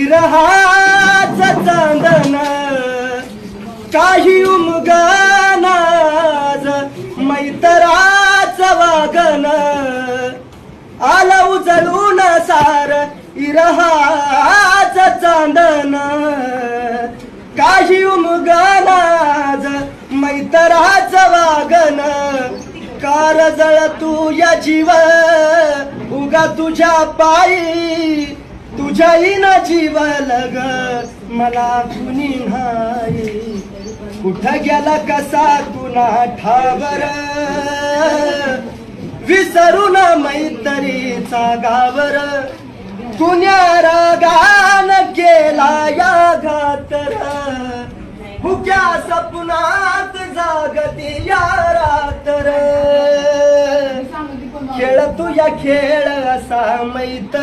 इरहाच चांदन काही उमगानाज मैतराच वागन आला उचलून सार इरहाच चांदन काही उमगानाज मैतराच वागन कार जळ तू या जीव उगा तुझ्या पायी इन जीव लग मला कुणी नाही. कुठं गेला कसा तुला ठावर? विसरून मैत्रीचा गावर. कुण्या रागान केला या घातर हुक्या सपनात जागती या रातर. खेळ तू या खेळ असा मैत्र.